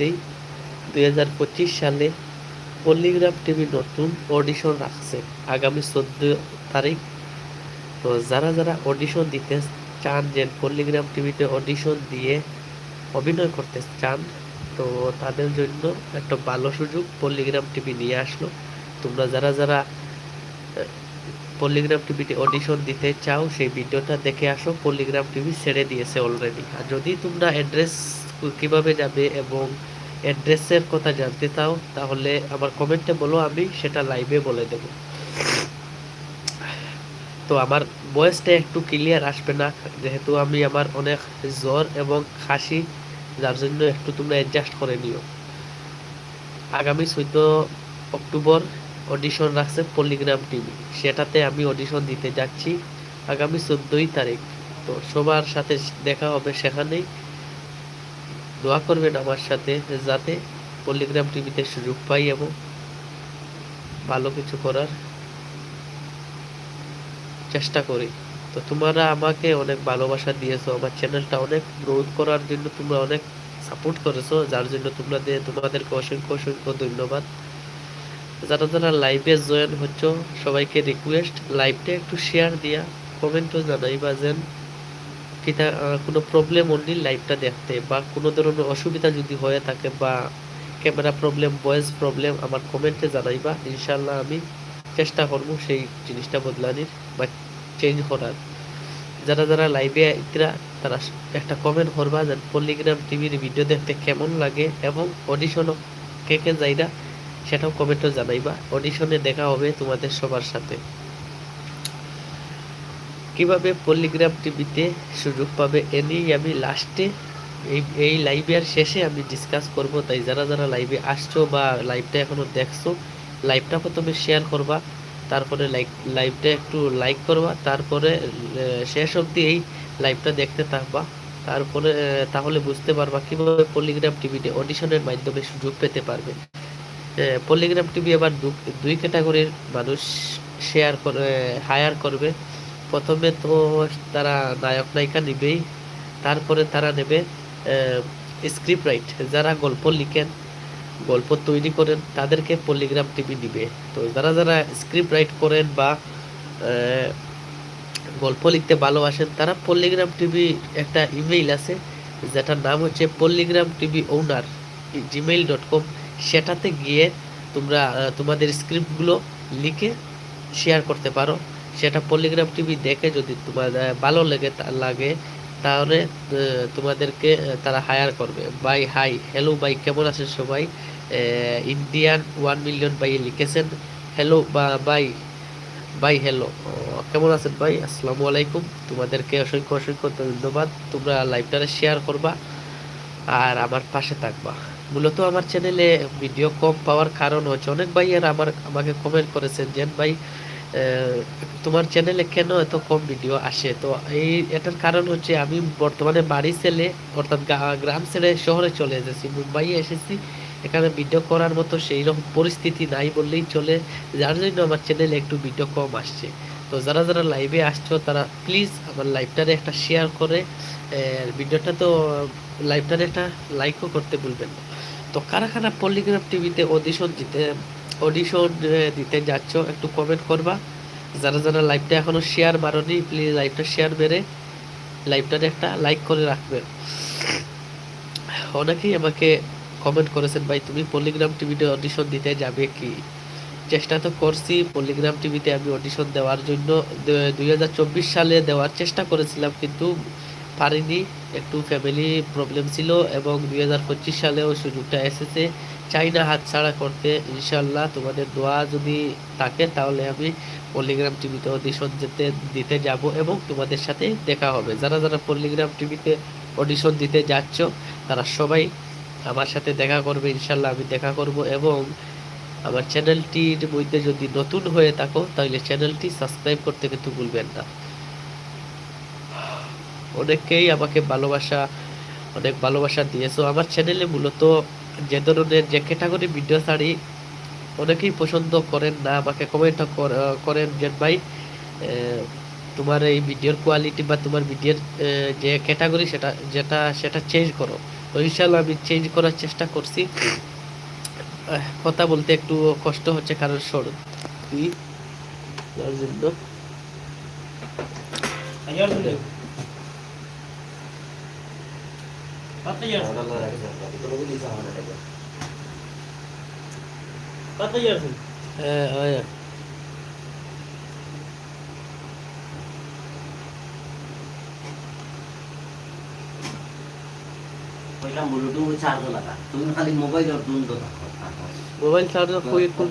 দিই দুই সালে পল্লিগ্রাম টিভি নতুন অডিশন রাখছে, আগামী চোদ্দ তারিখ। তো যারা যারা অডিশন দিতে চান যে পল্লিগ্রাম টিভিতে অডিশন দিয়ে অভিনয় করতে চান, তো তাদের জন্য একটা ভালো সুযোগ পল্লিগ্রাম টিভি নিয়ে আসলো। তোমরা যারা যারা আহ, পল্লিগ্রাম টিভিতে অডিশন দিতে চাও সেই ভিডিওটা দেখে আসো। পল্লিগ্রাম টিভি ছেড়ে দিয়েছে অলরেডি আর যদি তোমরা অ্যাড্রেস কীভাবে যাবে এবং অ্যাড্রেসের কথা জানতে চাও তাহলে আমার কমেন্টে বলো আমি সেটা লাইভে বলে দেব। তো আমার ভয়েসটা একটু ক্লিয়ার আসবে না যেহেতু আমি আমার অনেক জ্বর এবং খাসি যার জন্য একটু তোমরা অ্যাডজাস্ট করে নিও। আগামী চোদ্দ অক্টোবর অডিশন রাখছে পল্লিগ্রাম টিভি। সেটাতে আমি অডিশন দিতে যাচ্ছি আগামী চোদ্দোই তারিখ। তো সবার সাথে দেখা হবে সেখানেই। দোয়া করবেন আমার সাথে যাতে পল্লিগ্রাম টিভিতে সুযোগ পাই এবং ভালো কিছু করার চেষ্টা করি। তো তোমরা আমাকে অনেক ভালোবাসা দিয়েছ, আমার চ্যানেলটা অনেক গ্রোথ করার জন্য তোমরা অনেক সাপোর্ট করেছ, যার জন্য তোমরা দিয়ে তোমাদেরকে অসংখ্য অসংখ্য ধন্যবাদ। যারা যারা লাইভে জয়েন হচ্ছ, সবাইকে রিকোয়েস্ট লাইভটা একটু শেয়ার দিয়া কমেন্টও জানাইবা যেন কিতা কোনো প্রবলেম অনলি লাইভটা দেখতে বা কোনো ধরনের অসুবিধা যদি হয়ে থাকে বা ক্যামেরা প্রবলেম ভয়েস প্রবলেম আমার কমেন্টে জানাইবা। ইনশাল্লাহ আমি চেষ্টা করব সেই জিনিসটা বদলানির বা চেঞ্জ করার। যারা যারা লাইভে ইতরা তারা একটা কমেন্ট করবা যে পল্লিগ্রাম টিভির ভিডিও দেখতে কেমন লাগে এবং অডিশনও কে কে যাইরা সেটাও কমেন্টে জানাইবা। অডিশনে দেখা হবে তোমাদের সবার সাথে। কীভাবে পল্লিগ্রাম টিভিতে সুযোগ পাবে এ নিয়েই আমি লাস্টে এই এই লাইভের শেষে আমি ডিসকাস করব। তাই যারা যারা লাইভে আসছো বা লাইভটা এখনও দেখছ লাইভটা প্রথমে শেয়ার করবা। তারপরে লাইক লাইভটা একটু লাইক করবা। তারপরে শেষ অবধি এই লাইভটা দেখতে থাকবা। তারপরে তাহলে বুঝতে পারবা কীভাবে পল্লিগ্রাম টিভিতে অডিশনের মাধ্যমে সুযোগ পেতে পারবে। আহ, পল্লিগ্রাম টিভি আবার দুই ক্যাটাগরির মানুষ শেয়ার করে হায়ার করবে। প্রথমে তো তারা নায়ক নায়িকা নেবেই। তারপরে তারা নেবে স্ক্রিপ্ট রাইট যারা গল্প লিখেন গল্প তৈরি করেন তাদেরকে পল্লিগ্রাম টিভি দিবে। তো যারা যারা স্ক্রিপ্ট রাইট করেন বা গল্প লিখতে ভালোবাসেন তারা পল্লিগ্রাম টিভি একটা ইমেইল আছে যেটার নাম হচ্ছে Palligram TV owner Gmail dot com সেটাতে গিয়ে তোমরা তোমাদের স্ক্রিপ্টগুলো লিখে শেয়ার করতে পারো। সেটা পল্লিগ্রাম টিভি দেখে যদি তোমার ভালো লেগে লাগে, তাহলে তোমাদেরকে তারা হায়ার করবে। বাই হাই হ্যালো বাই কেমন আছেন সবাই? ইন্ডিয়ান ওয়ান মিলিয়ন বাই লিখেছেন। হ্যালো বা বাই বাই হ্যালো কেমন আছেন ভাই আসসালামু আলাইকুম। তোমাদেরকে অসংখ্য অসংখ্য ধন্যবাদ। তোমরা লাইভটারে শেয়ার করবা আর আমার পাশে থাকবা। মূলত আমার চ্যানেলে ভিডিও কম পাওয়ার কারণ হচ্ছে অনেক ভাইয়ের আমার, আমাকে কমেন্ট করেছেন যে, ভাই তোমার চ্যানেলে কেন এত কম ভিডিও আসে? তো এই, এটার কারণ হচ্ছে আমি বর্তমানে বাড়ি ছেলে, অর্থাৎ গ্রাম ছেড়ে শহরে চলে এসেছি। মুম্বাইয়ে এসেছি। এখানে ভিডিও করার মতো সেই রকম পরিস্থিতি নাই বললেই চলে। যার জন্য আমার চ্যানেলে একটু ভিডিও কম আসছে। তো যারা যারা লাইভে আসছো, তারা প্লিজ আমার লাইভটারে একটা শেয়ার করে। ভিডিওটা তো লাইভটারে একটা লাইকও করতে ভুলবেন না। তো কারা পল্লিগ্রাফ টিভিতে অডিশন দিতে অডিশন দিতে যাচ্ছ, একটু কমেন্ট করবা। যারা যারা লাইভটা এখনও শেয়ার মারনি প্লিজ লাইভটা শেয়ার মেরে লাইভটারে একটা লাইক করে রাখবেন অনেকেই আমাকে কমেন্ট করেছেন, ভাই, তুমি পল্লিগ্রাম টিভিতে অডিশন দিতে যাবে কি? চেষ্টা তো করছি পল্লিগ্রাম টিভিতে আমি অডিশন দেওয়ার জন্য। দুই হাজার চব্বিশ সালে দেওয়ার চেষ্টা করেছিলাম, কিন্তু পারিনি। একটু ফ্যামিলি প্রবলেম ছিল এবং দুই হাজার পঁচিশ সালেও সুযোগটা এসেছে। চাই না হাতছাড়া করতে ইনশাল্লাহ তোমাদের দোয়া যদি থাকে তাহলে আমি পল্লিগ্রাম টিভিতে অডিশন যেতে, দিতে যাব এবং তোমাদের সাথে দেখা হবে। যারা যারা পল্লিগ্রাম টিভিতে অডিশন দিতে যাচ্ছ, তারা সবাই আমার সাথে দেখা করবে ইনশাল্লাহ আমি দেখা করব এবং আমার চ্যানেলটির মধ্যে যদি নতুন হয়ে থাকো, তাহলে চ্যানেলটি সাবস্ক্রাইব করতে কিন্তু ভুলবেন না। অনেকেই আমাকে ভালোবাসা, অনেক ভালোবাসা দিয়েছ। আমার চ্যানেলে মূলত যে ধরনের, যে ক্যাটাগরি ভিডিও ছাড়ি অনেকেই পছন্দ করেন না, আমাকে কমেন্ট করেন যে, ভাই তোমার এই ভিডিওর কোয়ালিটি বা তোমার ভিডিওর যে ক্যাটাগরি সেটা, যেটা, সেটা চেঞ্জ করো। তো আমি চেঞ্জ করার চেষ্টা করছি। কথা বলতে একটু কষ্ট হচ্ছে কারণ সর্দি যার জন্য? பத்து இயர்ஸ் பத்து இயர்ஸ் মোবাইল চার্জ খুব কম